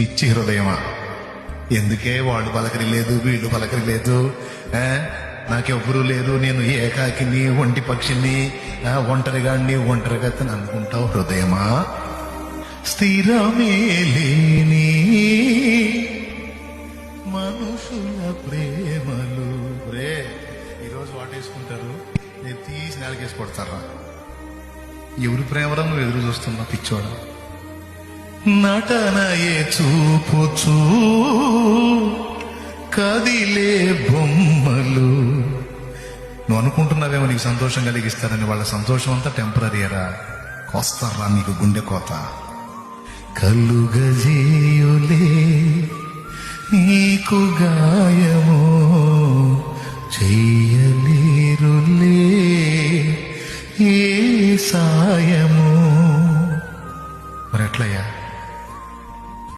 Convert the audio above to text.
పిచ్చి హృదయమా? ఎందుకే వాళ్ళు పలకరి లేదు వీళ్ళు పలకరి లేదు నాకెవ్వరూ లేరు నేను ఏకాకిని ఒంటి పక్షిని ఆ, ఒంటరిగాడిని ఒంటరిగతని అనుకుంటావు హృదయమా? స్థిరమే లేని మనుషుల ప్రేమలు. రే ఈరోజు వాటేసుకుంటారు నేను తీసి నేలకేసి కొడతారా? ఎవరి ప్రేమరా ఎదురు చూస్తున్నా పిచ్చోడా? నటనయే చూపుచూ కదిలే బొమ్మలు. నువ్వు అనుకుంటున్నావేమో నీకు సంతోషం కలిగిస్తారని వాళ్ళ సంతోషం అంతా టెంపరీరా కోస్తారా నీకు గుండె కోత? కలుగజేయులే నీకు గాయము చెయ్యలేరులే ఏ సాయము. మరి ఎట్లయ్యా?